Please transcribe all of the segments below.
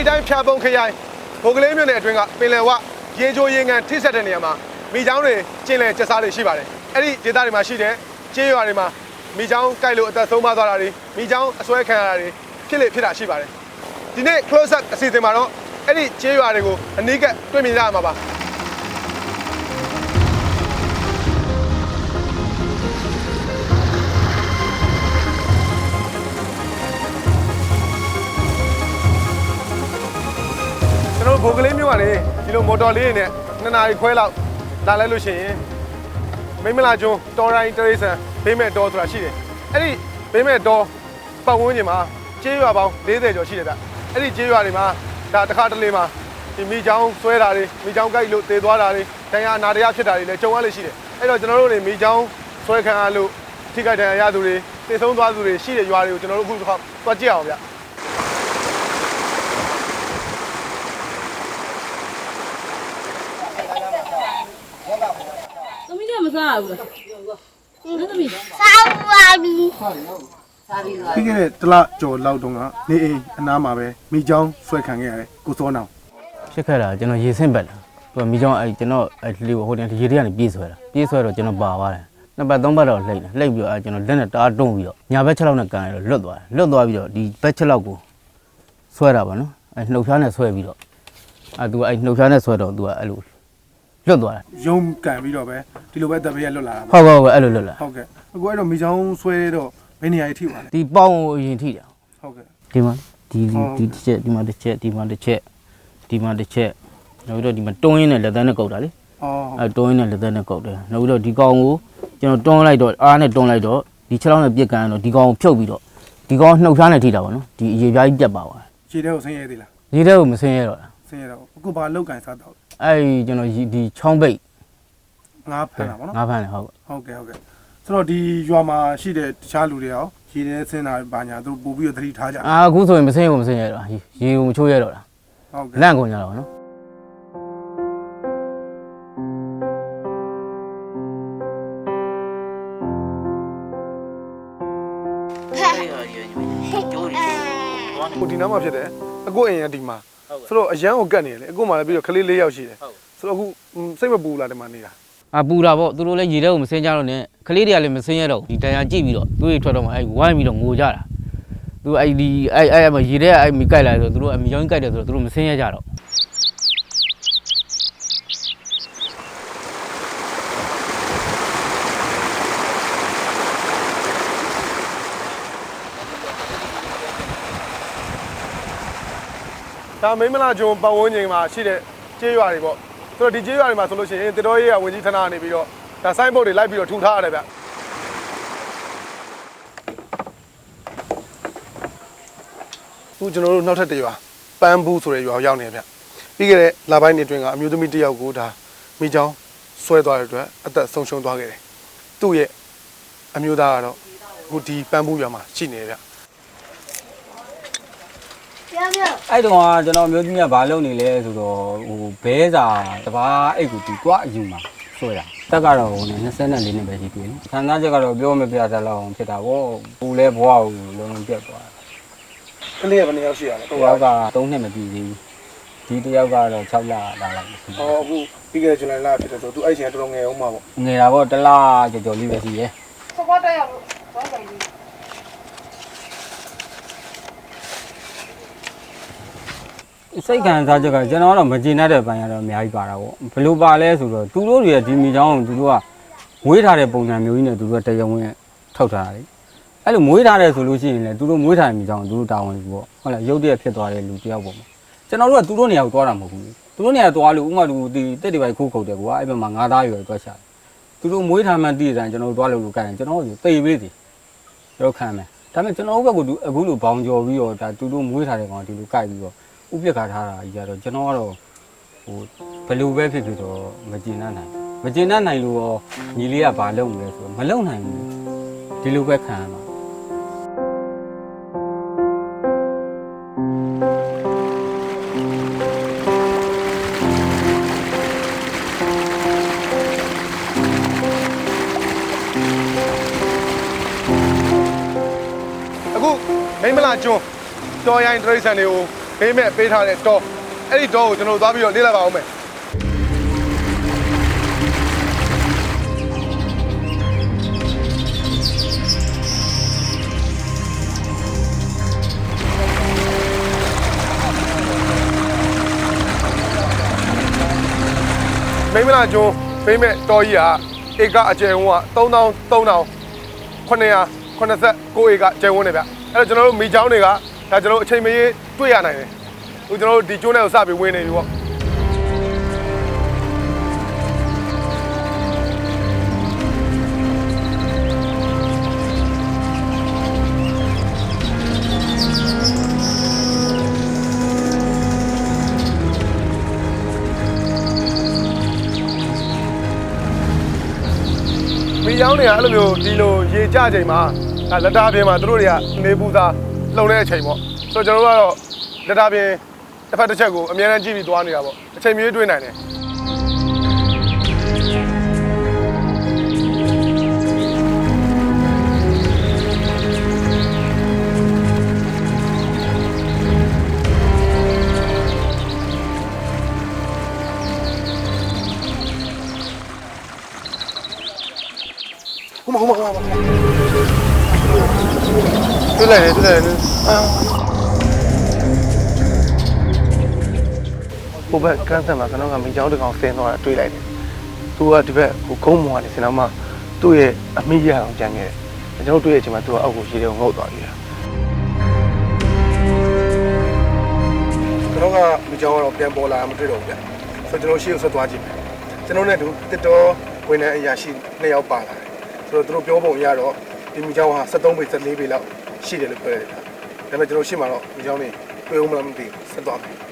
ရီတိုင်းဖြာပုံခရိုင်ဘုံကလေးမြို့နယ်အတွင်းကပင်လယ်ဝရေချိုရေငန်ထိစက်တဲ့နေရာမှာမိချောင်းတွေကျင်းလည်ကျက်စားတွေရှိပါတယ်အဲ့ဒီဒေသတွေမှာရှိတဲ့ကျေးရွာတွေမှာမိချောင်းကြိုက်လို့အသက်ဆုံးပါသွားတာတွေမိချောင်းအစွဲခံရတာတွေဖြစ်လေဖြစ်တာရှိပါတယ်ဒီနေ့ close up အစီအစဉ်မှာတော့အဲ့ဒီကျေးရွာတွေကိုအနီးကပ်တွေ့မြင်ကြရမှာပါ တော်တို့ဘိုကလေးမြို့ကနေဒီလိုမော်တော်လေးတွေနဲ့နှစ်နာရီခွဲလောက်လာလိုက်လို့ရှိရင်မိမလာကျွန်းတော်တိုင်းတရိတ်ဆန်ဘေးမဲ့တော်ဆိုတာရှိတယ်အဲ့ဒီဘေးမဲ့တော်ပတ်ဝန်းကျင်မှာကျေးရွာပေါင်း40ကျော်ရှိတယ်ဗျအဲ့ဒီကျေးရွာတွေမှာဒါတစ်ခါတလေမှာဒီမိချောင်းဆွဲတာတွေမိချောင်းကြိုက်လို့တေသွားတာတွေတန်ရာနာတရားဖြစ်တာတွေလည်းကြုံရလေရှိတယ်အဲ့တော့ကျွန်တော်တို့တွေမိချောင်းဆွဲခံရလို့ထိခိုက်ဒဏ်ရာရသူတွေတေဆုံးသွားသူတွေရှိတဲ့ရွာတွေကိုကျွန်တော်တို့အခုတစ်ခါသွားကြည့်အောင်ဗျ သမီးကမစားဘူးလားနော်သမီးစားပါပြီပြီးခဲ့တဲ့တလကျော်လောက်တုန်းကနေအိမ်အနားမှာပဲမိချောင်းဆွဲခံခဲ့ရတယ်ကိုစောနောင်ဖြစ်ခဲ့တာကျွန်တော်ရေဆင့်ပက်လာသူကမိကြောင်းအဲ့ကျွန်တော်အဲ့လေဟိုတင်ရေတွေကနေပြေးဆွဲတာပြေးဆွဲတော့ကျွန်တော်ပါသွားတယ်နှစ်ပတ်သုံးပတ်တော့လှိမ့်တယ်လှိမ့်ပြီးတော့အဲ့ကျွန်တော်လက်နဲ့တားတုံးပြီးတော့ညာဘက်ချက်လောက်နဲ့ကန်ရတော့လွတ်သွားတယ်လွတ်သွားပြီးတော့ဒီဘက်ချက်လောက်ကိုဆွဲတာပါနော်အဲ့နှုတ်ဖြားနဲ့ဆွဲပြီးတော့အဲ့သူကအဲ့နှုတ်ဖြားနဲ့ဆွဲတော့သူကအဲ့လို လွတ်သွားတယ်ရုံးကန်ပြီးတော့ပဲဒီလိုပဲတပ်ပေးရလွတ်လာတာဟုတ်ကဲ့ဟုတ်ကဲ့အဲ့လိုလွတ်လာဟုတ်ကဲ့အခုအဲ့တော့မိချောင်းဆွဲတော့ဘယ်နေရာကြီးထိပါလဲဒီပေါင်းကိုအရင်ထိတာဟုတ်ကဲ့ဒီမှာဒီဟုတ်ဒီတစ်ချက်ဒီမှာတစ်ချက်ဒီမှာတစ်ချက်ဒီမှာတစ်ချက်နောက်ပြီးတော့ဒီမှာတွန်းရင်းနဲ့လက်သန်းနဲ့ကုတ်တာလေအော်အဲတွန်းရင်းနဲ့လက်သက်နဲ့ကုတ်တယ်နောက်ပြီးတော့ဒီကောင်ကိုကျွန်တော်တွန်းလိုက်တော့အားနဲ့တွန်းလိုက်တော့ဒီခြေထောက်နဲ့ပြစ်ကန်တော့ဒီကောင်ကိုဖြုတ်ပြီးတော့ဒီကောင်နှုတ်ရှားနဲ့ထိတာပါနော်ဒီအရေပြားကြီးပြတ်ပါသွားခြေထဲကိုဆင်းရဲသေးလားရေထဲကိုမဆင်းရတော့တာ ဆင်းရဲတော့အခုဘာလောက်ကန်စားတော့အဲဒီကျွန်တော်ဒီဒီချောင်းပိတ်ငါးဖမ်းတာပေါ့နော်ငါးဖမ်းတယ်ဟုတ်ကဲ့ဟုတ်ကဲ့ဟုတ်ကဲ့ဆိုတော့ဒီရွာမှာရှိတဲ့တခြားလူတွေရောခြေထဲဆင်းတာဘာညာသူပို့ပြီးတော့သတိထားကြအာအခုဆိုရင်မဆင်းရဘူးမဆင်းရတော့တာရေရေကိုမချိုးရတော့တာဟုတ်ကဲ့လန့်ကုန်ကြတော့နော်ဟိုဒီနားမှာဖြစ်တယ်အကိုအိမ်ရဒီမှာ ဆိုတော့အရန်ကိုကတ်နေတယ်လေအကိုမှလည်းပြီးတော့ကလေး၄ယောက်ရှိတယ်ဆိုတော့အခုစိတ်မပူလားဒီမှာနေတာအာပူတာပေါ့သူတို့လည်းရေထဲကိုမဆင်းကြတော့နဲ့ကလေးတွေကလည်းမဆင်းရတော့ဘူးဒီတန်ရာကြည့်ပြီးတော့သူတွေထွက်တော့မှအဲဝိုင်းပြီးတော့ငိုကြတာသူအဲ့ဒီအဲ့အဲ့မှာရေထဲကအဲ့မီကြိုက်လာဆိုသူတို့အမီယောင်းကြိုက်တယ်ဆိုတော့သူတို့မဆင်းရကြတော့ ဒါမိမလာဂျုံပတ်ဝန်းကျင်မှာရှိတဲ့ကျေးရွာတွေပေါ့ဆိုတော့ဒီကျေးရွာတွေမှာဆိုလို့ရှိရင်တတော်ရေးရဝင်ကြီးဌာနကနေပြီးတော့ဒါဆိုင်းဘုတ်တွေလိုက်ပြီးတော့ထူထားရတယ်ဗျအခုကျွန်တော်တို့နောက်ထပ်တစ်ရွာပန်းဘူးဆိုတဲ့ရွာကိုရောက်နေဗျပြီးခဲ့တဲ့လပိုင်းတွေအတွင်းကအမျိုးသမီးတစ်ယောက်ကိုဒါမိချောင်းဆွဲသွားတဲ့အတွက်အသက်ဆုံးရှုံးသွားခဲ့တယ်သူ့ရဲ့အမျိုးသားကတော့အခုဒီပန်းဘူးရွာမှာရှိနေတယ်ဗျ ပြောပြောအဲ့တုန်းကကျွန်တော်မျိုးသမီးကဘာလုပ်နေလဲဆိုတော့ဟိုဘဲစာတပားအိတ်ကိုသူတွားအယူမှာဆွဲတာတက်ကတော့ဟို24နှစ်ပဲရှိသေးတယ်ခန္ဓာချက်ကတော့ပြောမပြတတ်လောက်အောင်ဖြစ်တာပေါ့ပူလဲဘွားကိုလုံးလုံးပြတ်သွားကလေးကဘယ်နှစ်ယောက်ရှိရလဲတယ်ဟိုယောက်က3နှစ်မပြည့်သေးဘူးဒီတစ်ယောက်ကတော့6လလာလိုက်ပြီဟောအခုပြီးခဲ့တဲ့ဇူလိုင်လဖြစ်တယ်ဆိုသူအဲ့ချိန်ကတော်တော်ငယ်အောင်မှာပေါ့ငယ်တာပေါ့တစ်လားကြော်ကြော်လေးပဲရှိရဲ့ခေါ်ခေါ်တက်ရလို့ဘာဆိုင်လဲ စိတ်ခံစားချက်ကကျွန်တော်ကတော့မကျေနပ်တဲ့ပိုင်းကတော့အများကြီးပါတာပေါ့ဘယ်လိုပါလဲဆိုတော့သူတို့တွေဒီမိချောင်းကိုသူတို့ကမွေးထားတဲ့ပုံစံမျိုးကြီးနဲ့သူတို့ကတရားဝင်ထုတ်ထားတာလေအဲ့လိုမွေးထားတယ်ဆိုလို့ရှိရင်လည်းသူတို့မွေးထားတဲ့မိချောင်းကိုသူတို့တာဝန်ယူပေါ့ဟုတ်လားရုပ်တရက်ဖြစ်သွားတဲ့လူတယောက်ပေါ့ကျွန်တော်တို့ကသူတို့နေရာကိုသွားတာမဟုတ်ဘူးသူတို့နေရာသွားလို့ဥမာလူဒီတက်တွေပိုက်ခိုးခုတ်တယ်ကွာအဲ့ဘက်မှာငါးသားရွယ်သွားရှာတယ်သူတို့မွေးထားမှတည်တယ်ကျွန်တော်တို့သွားလို့လို့ကြရင်ကျွန်တော်တို့သေပေးတယ်ကျွန်တော်ခံမယ်ဒါပေမဲ့ကျွန်တော်တို့ဘက်ကအခုလိုဘောင်ကျော်ပြီးတော့ဒါသူတို့မွေးထားတဲ့ကောင်ဒီလိုကြိုက်ပြီးတော့ ဥပက္ခထားတာကြီးကတော့ကျွန်တော်ကတော့ဟိုဘယ်လိုပဲဖြစ်ဖြစ်တော့မကျေနပ်နိုင်ဘူးမကျေနပ်နိုင်လို့ရောညီလေးကဘာလုပ်မလဲဆိုတော့မလုပ်နိုင်ဘူးဒီလိုပဲခံရမှာအခုမိမလာကျွန်းတော်ရိုင်းတရိတ်ဆန်တွေကို ဘေးမဲ့ပေးထားတဲ့တောအဲ့ဒီတောကိုကျွန်တော်တို့သွားပြီးတော့လေ့လာပါအောင်မယ်မိမလာကျွန်းဘေးမဲ့တောကြီးကဧကအကျယ်ဝန်းက3000 3000 989ဧကကျယ်ဝန်းနေဗျအဲ့တော့ကျွန်တော်တို့မိချောင်းတွေကဒါကျွန်တော်တို့အချိန်မရေ တွေ့ရနိုင်တယ်ဟိုကျွန်တော်တို့ဒီကျွန်းထဲကိုစပြီးဝင်နေပြီပေါ့မိချောင်းတွေကအဲ့လိုမျိုးဒီလိုရေကျချိန်မှာဒါလက်တာပြင်မှာသူတို့တွေကနေပူသားလုံတဲ့အချိန်ပေါ့ဆိုတော့ကျွန်တော်တို့ကတော့ လက်တာပြင်တစ်ဖက်တစ်ချက်ကိုအများနဲ့ကြည့်ပြီးသွားနေတာပေါ့အချိန်မြေးတွေ့နိုင်တယ်ဟုတ်မှာဟုတ်မှာဟုတ်မှာတွေ့လိုက်တယ်တွေ့လိုက်တယ် ဟိုဘက်ကန်းဆန်မှာကျွန်တော်ကမိချောင်းတစ်ကောင်ဆင်းသွားတာတွေ့လိုက်တယ်သူကဒီဘက်ဟိုကုန်းမော်ကနေဆင်းတော့မှသူ့ရဲ့အမိရအောင်ကြံခဲ့တယ်ကျွန်တော်တွေ့ရချိန်မှာသူကအောက်ကိုရေတွေကိုငုတ်သွားပြီလားကျွန်တော်ကမိချောင်းကတော့ပြန်ပေါ်လာမတွေ့တော့ဘူးဗျဆိုတော့ကျွန်တော်ရှေ့ကိုဆက်သွားကြည့်မယ်ကျွန်တော်နဲ့တူတစ်တော်ဝင်တဲ့အရာရှိနှစ်ယောက်ပါလာတယ်ဆိုတော့သူတို့ပြောပုံအရတော့ဒီမိချောင်းဟာ73ပေ74ပေလောက်ရှိတယ်လို့ပြောရတယ်။ဒါပေမဲ့ကျွန်တော်ရှင်းမှာတော့မိချောင်းနေတွေ့ဦးမလားမသိဘူးဆက်သွားမယ်။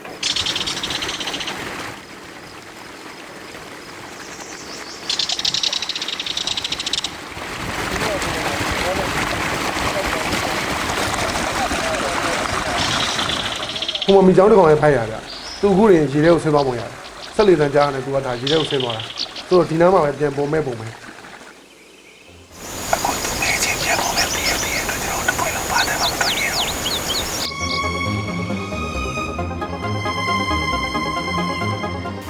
ဟိုမှာမိချောင်းတစ်ကောင်လည်းဖိုက်ရတာ။သူအခုရင်ရေထဲကိုဆင်းသွားပုံရတယ်။ဆက်လေတန်းကြားနေသူကဒါရေထဲကိုဆင်းသွားတာ။ဆိုတော့ဒီနားမှာပဲပြန်ပုံမဲ့ပုံမဲ့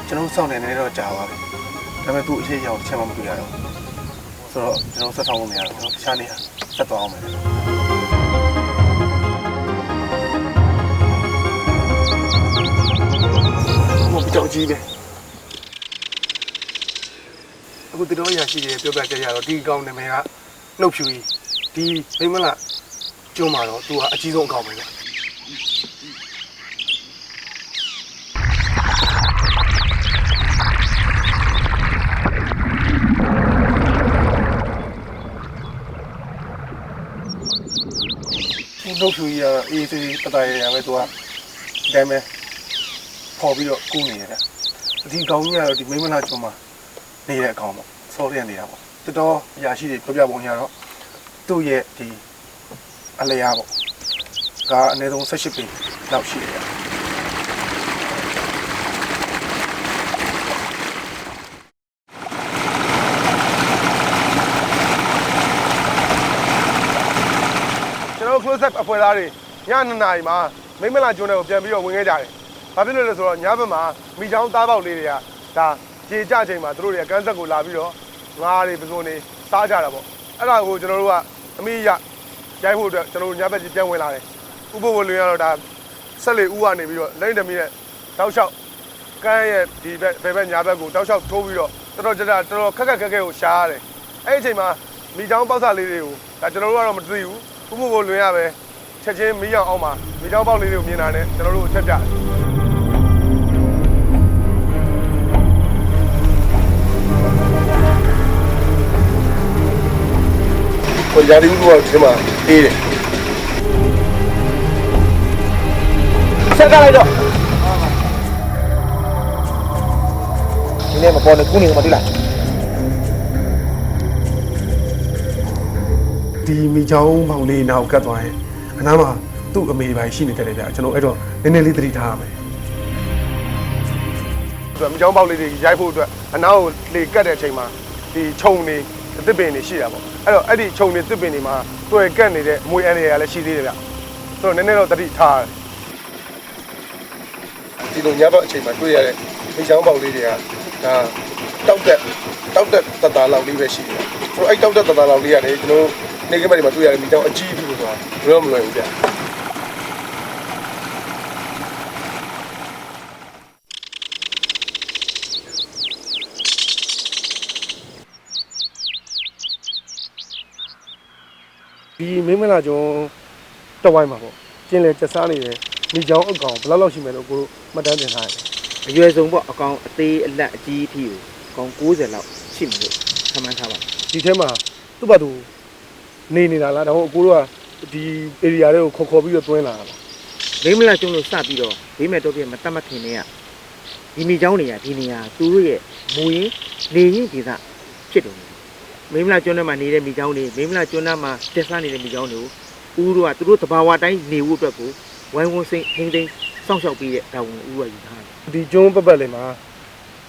ကျွန်တော်စောင့်နေနေတော့ကြာပါပြီ။ဒါပေမဲ့သူ့အရေးအရောင်တစ်ချက်မှမတွေ့ရတော့ဘူး။ဆိုတော့ကျွန်တော်ဆက်ဆောင်လို့မရတော့ဘူး။တခြားနေရာဆက်သွားအောင်မယ်။ ကြောက်ကြီးလဲ။အခုတို့ရရှိတယ်ပြောပြကြရတော့ဒီကောင်နာမည်ကနှုတ်ဖြူကြီးဒီမိမလားကျုံးမှာတော့သူကအကြီးဆုံးအကောင်ပဲဗျ။ဒီနှုတ်ဖြူကြီးကအေးစေးတတရရပဲသူကဒီတိုင်း ပဲပေါ်ပြီးတော့ကူးနေရတယ်ဒီကောင်ကြီးကတော့ဒီမိမနာကျွန်းမှာနေတဲ့အကောင်ပေါ့စောရနေတာပေါ့တော်တော်အရာရှိတွေပြောပြပုံရတော့သူ့ရဲ့ဒီအလျားပေါ့ကအနည်းဆုံး18ပေလောက်ရှိတယ်ကျွန်တော် close up အဖွဲသားတွေည2နာရီမှာမိမလာကျွန်းတွေကိုပြန်ပြီးတော့ဝင်ခဲ့ကြတယ်။ ဘာဖြစ်လို့လဲဆိုတော့ညဘက်မှာမိချောင်းသားပေါက်လေးတွေကဒါကြေကြချိန်မှာတို့တွေကကန်းဆက်ကိုလာပြီးတော့ငါးတွေပစုံတွေစားကြတာပေါ့။အဲ့ဒါကိုကျွန်တော်တို့ကအမိရရိုက်ဖို့အတွက်ကျွန်တော်တို့ညဘက်ကြီးပြန်ဝင်လာတယ်။ဥပဘလွင်ကတော့ဒါဆက်လေဥကနေပြီးတော့လိမ့်တမီနဲ့တောက်လျှောက်ကန်းရဲ့ဒီဘက်ဘယ်ဘက်ညာဘက်ကိုတောက်လျှောက်ထိုးပြီးတော့တော်တော်ကြကြတော်တော်ခက်ခက်ခက်ခက်ကိုရှားရတယ်။အဲ့ဒီအချိန်မှာမိချောင်းပေါက်စားလေးတွေကိုဒါကျွန်တော်တို့ကတော့မသိဘူး။ဥပဘလွင်ရပဲချက်ချင်းမီးရောင်အောင်မှာမိချောင်းပေါက်လေးတွေကိုမြင်တာနဲ့ကျွန်တော်တို့အချက်ပြတယ်။ ကိုရာဒီဘူးကဒီမှာအေးတယ်ဆက်ကလိုက်တော့ဒီနေ့မပေါ်နဲ့ခုနေမတွေ့လားဒီမိချောင်းမောင်လေးနောက်ကတ်သွားရင်အနားမှာသူ့အမေပိုင်းရှိနေတယ်ဗျာကျွန်တော်အဲ့တော့နည်းနည်းလေးသတိထားရမယ်မိချောင်းပေါက်လေးတွေရိုက်ဖို့အတွက်အနားကိုလေကတ်တဲ့အချိန်မှာဒီခြုံနေ အသစ်ပင်တွေရှိတာပေါ့အဲ့တော့အဲ့ဒီခြုံနေသစ်ပင်တွေမှာတွေ့ကတ်နေတဲ့အမွေအန်တွေကလည်းရှိသေးတယ်ဗျဆိုတော့နည်းနည်းတော့သတိထားရတယ်ဒီလိုညဘက်အချိန်မှာတွေ့ရတဲ့မိချောင်းပေါက်လေးတွေကဒါတောက်တက်တောက်တက်တတလောက်လေးပဲရှိတယ်ဆိုတော့အဲ့တောက်တက်တတလောက်လေးရတယ်ကျွန်တော်နေကမတွေမှာတွေ့ရတဲ့မိချောင်းအကြီးကြီးလို့ဆိုတာဘယ်တော့မလွယ်ဘူးဗျ မင်းမလာကျော်တဝိုင်းမှာပေါ့ကျင်းလေကျဆားနေတယ်မိချောင်းအကောင်ဘယ်လောက်လောက်ရှိမယ်လို့ကိုတို့မှတ်တမ်းတင်ထားရတယ်အရွယ်ဆုံးပေါ့အကောင်အသေးအလက်အကြီးအထိကိုအကောင်90လောက်ရှိမှာလို့ခန့်မှန်းထားပါတယ်ဒီထဲမှာသူ့ဘာသူနေနေတာလားဒါမှမဟုတ်ကိုတို့ကဒီ area တွေကိုခေါ်ခေါ်ပြီးတော့တွင်းလာတာလားမင်းမလာကျော်လို့စပြီးတော့ဘေးမဲ့တော့ပြမတတ်မခင်နေရဒီမိချောင်းနေရဒီနေရာသူတို့ရဲ့မူရင်းနေရင်းဒေသဖြစ်တယ် မိမလာကျွန်းထဲမှာနေတဲ့မိသားစုတွေမိမလာကျွန်းသားမှာတက်ဆနေတဲ့မိသားစုတွေကိုဦးတို့ကသူတို့သဘာဝတိုင်းနေဖို့အတွက်ကိုဝိုင်းဝန်းစိတ်ထိမ့်သိမ်းစောင့်ရှောက်ပြီးတဲ့တာဝန်ကိုဦးကယူထားတယ်ဒီကျွန်းပတ်ပတ်လည်မှာ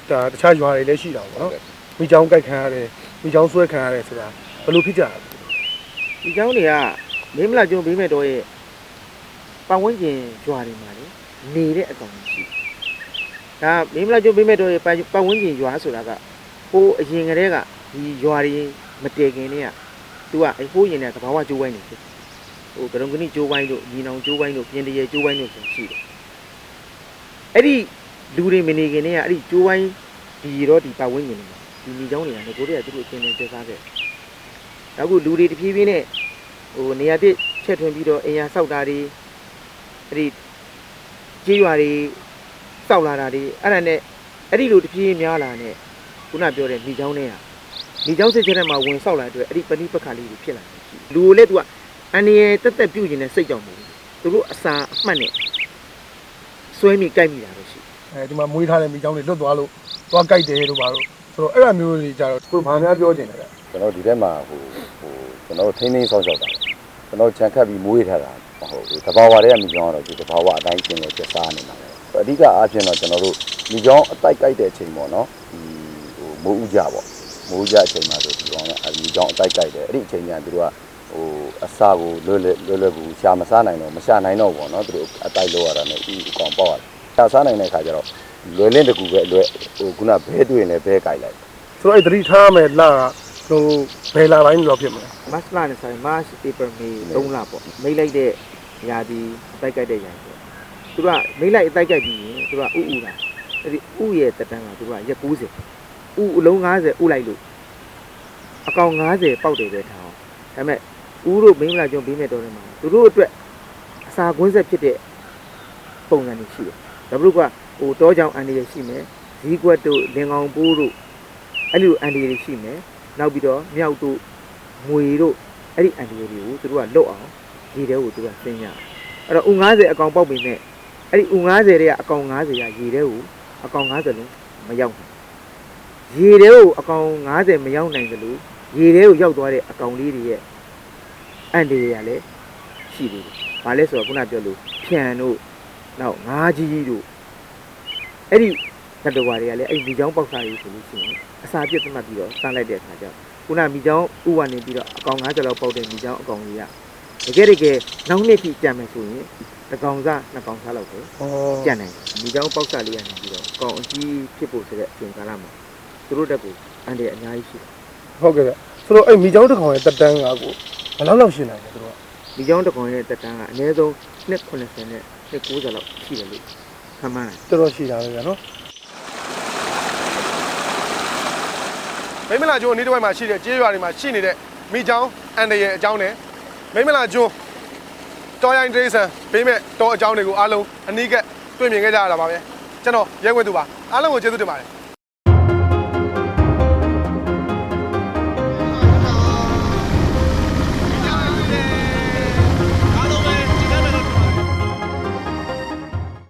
ဒါတခြားရွာတွေလည်းရှိတာပေါ့နော်မိချောင်းကြိုက်ခံရတယ်မိချောင်းဆွဲခံရတယ်ဆိုတာဘယ်လိုဖြစ်ကြလဲမိချောင်းတွေကမိမလာကျွန်းဘေးမဲ့တော်ရဲ့ပတ်ဝန်းကျင်ရွာတွေမှာလေနေတဲ့အကောင်ရှိဒါမိမလာကျွန်းဘေးမဲ့တော်ရဲ့ပတ်ဝန်းကျင်ရွာဆိုတာကဟိုအရင်ကတည်းက ဒီရွာတွေမတည်ခင်တည်းကသူကအဲဟိုးရင်တဲ့သဘာဝကျိုးဝိုင်းနေဖြစ်ဟိုကရုံကနိကျိုးဝိုင်းတို့ညီနောင်ကျိုးဝိုင်းတို့ပြင်တရေကျိုးဝိုင်းတို့ဆိုရှိတယ်အဲ့ဒီလူတွေမနေခင်တည်းကအဲ့ဒီကျိုးဝိုင်းဒီတော့ဒီပတ်ဝန်းကျင်တွေမှာဒီညီเจ้าတွေကငကိုတွေကသူတို့အချင်းချင်းကျစားခဲ့နောက်ခုလူတွေတဖြည်းဖြည်းနဲ့ဟိုနေရာတစ်ချက်ထွင်ပြီးတော့အင်ယာဆောက်တာတွေအဲ့ဒီကြေးရွာတွေ စောက်လာတာတွေအဲ့ဒါနဲ့အဲ့ဒီလိုတပြေးများလာနဲ့ခုနပြောတဲ့မိချောင်းတွေက မိချောင်းစစ်ချက်ထဲမှာဝင်ဆောက်လာတဲ့အတွက်အဲ့ဒီပဏိပက္ခလေးတွေဖြစ်လာတယ်လူကိုလည်းသူကအန်ရယ်တက်တက်ပြုတ်ခြင်းနဲ့စိတ်ကြောင့်မဟုတ်ဘူးသူတို့အစာအမှတ်နဲ့ဆွဲမိကြိုက်မိတာပဲရှိအဲဒီမှာမွေးထားတဲ့မိချောင်းတွေလွတ်သွားလို့သွားကြိုက်တယ်လို့ပါတော့ဆိုတော့အဲ့ဒါမျိုးတွေကြတော့ကိုဘာများပြောချင်လဲဗျကျွန်တော်ဒီထဲမှာဟိုဟိုကျွန်တော်ထိန်းသိမ်းဆောင်ရှောက်တာကျွန်တော်ခြံခတ်ပြီးမွေးထားတာမဟုတ်ဘူးတဘာဝတွေကမိကြောင်းကတော့ဒီတဘာဝအတိုင်းကျင်လို့ကျစားနေမှာလေအဓိကအားဖြင့်တော့ကျွန်တော်တို့မိကြောင်းအတိုက်ကြိုက်တဲ့အချိန်ပေါ့နော်ဒီဟိုမိုးဥကြပေါ့ မိုးဥကြအချိန်မှာဆိုဒီကောင်ကမိကြောင်းအတိုက်ကြိုက်တယ်အဲ့ဒီအချိန်ကျရင်သူတို့ကဟိုအစာကိုလွယ်လွယ်လွယ်လွယ်ကူရှာမစားနိုင်တော့မရှာနိုင်တော့ဘောနော်သူတို့အတိုက်လောက်ရတာနဲ့ဤအကောင်ပေါက်ရတယ်ရှာစားနိုင်တဲ့ခါကျတော့လွယ်လင်းတကူပဲလွယ်ဟိုခုနဘဲတွေ့ရင်လည်းဘဲကြိုက်လိုက်ဆိုတော့အဲ့သတိထားမယ်လာဟိုဘယ်လာတိုင်းလို့ဖြစ်မလဲမတ်လနဲ့ဆိုင်မတ်ဧပြီမေ3လပေါ့မိတ်လိုက်တဲ့ຢာဒီအတိုက်ကြိုက်တဲ့ຢာပေါ့သူကမိတ်လိုက်အတိုက်ကြိုက်ပြီးရင်သူကဥဥလာအဲ့ဒီဥရဲ့တက်တန်းကသူကရက်90 ဥအလုံး90ဥလိုက်လို့အကောင်90ပေါက်တယ်ပဲထားအောင်ဒါပေမဲ့ဦးတို့မင်းမလာကျွန်းဘေးမဲ့တော်တယ်မှာသူတို့အတွက်အစာကွင်းဆက်ဖြစ်တဲ့ပုံစံတွေရှိတယ်ဒါဘလို့ကဟိုတောကြောင်အန်ဒီရရှိမယ်ဇီးကွက်တို့လင်ကောင်ပိုးတို့အဲ့လိုအန်ဒီရရှိမယ်နောက်ပြီးတော့မြောက်တို့ငွေတို့အဲ့ဒီအန်ဒီရတွေကိုသူတို့ကလွတ်အောင်ဒီတဲကိုသူတို့ကစဉ်းရအဲ့တော့ဦး90အကောင်ပေါက်ပြီမဲ့အဲ့ဒီဦး90တွေကအကောင်90ရရေတဲကိုအကောင်90လုံးမရောက်ဘူး ရေတဲကိုအကောင်90မရောက်နိုင်တယ်လို့ရေထဲကိုရောက်သွားတဲ့အကောင်လေးတွေရဲ့အန်ဒီရကလည်းရှိသေးတယ်။ဘာလဲဆိုတော့ခုနပြောလို့ဖြန်တို့နောက်ငါးကြီးကြီးတို့အဲ့ဒီတတဝါတွေကလည်းအဲ့ဒီမိချောင်းပေါက်စားရေးဆိုလို့ရှိရင်အစာပြတ်သတ်မှတ်ပြီးတော့စမ်းလိုက်တဲ့အခါကျတော့ခုနမိချောင်းဥဝနေပြီးတော့အကောင်90လောက်ပေါက်တဲ့မိချောင်းအကောင်ကြီးကတကယ်တကယ်နောက်နှစ်ထိကြံမယ်ဆိုရင်တစ်ကောင်စားနှစ်ကောင်စားလောက်ပဲဩကြံနိုင်တယ်မိချောင်းပေါက်စားလေးကနေပြီးတော့အကောင်အကြီးဖြစ်ဖို့ဆိုတဲ့အချိန်ကာလမှာ သူတို့တက်ကိုအန်ဒီအများကြီးရှိတယ်ဟုတ်ကဲ့ဗျဆိုတော့အဲ့မိချောင်းတစ်ခေါင်ရဲ့တက်တန်းကကိုဘယ်လောက်လောက်ရှင်းနိုင်လဲသူတို့ကဒီကြောင်းတစ်ကောင်ရဲ့တက်တန်းကအနည်းဆုံးနှစ်80နဲ့နှစ်90လောက်ရှိတယ်လို့ခန့်မှန်းတယ်တော်တော်ရှိတာပဲဗျာနော်မိမလာကျွန်းအနီးတစ်ဝိုက်မှာရှိတဲ့ကျေးရွာတွေမှာရှိနေတဲ့မိချောင်းအန်တရဲ့အကြောင်းနဲ့မိမလာကျွန်းတော်ရိုင်းဒရိဆန်ဘေးမဲ့တော်အကြောင်းတွေကိုအားလုံးအနီးကပ်တွေ့မြင်ခဲ့ကြရတာပါပဲကျွန်တော်ရဲခွင့်သူပါအားလုံးကိုကျေးဇူးတင်ပါတယ်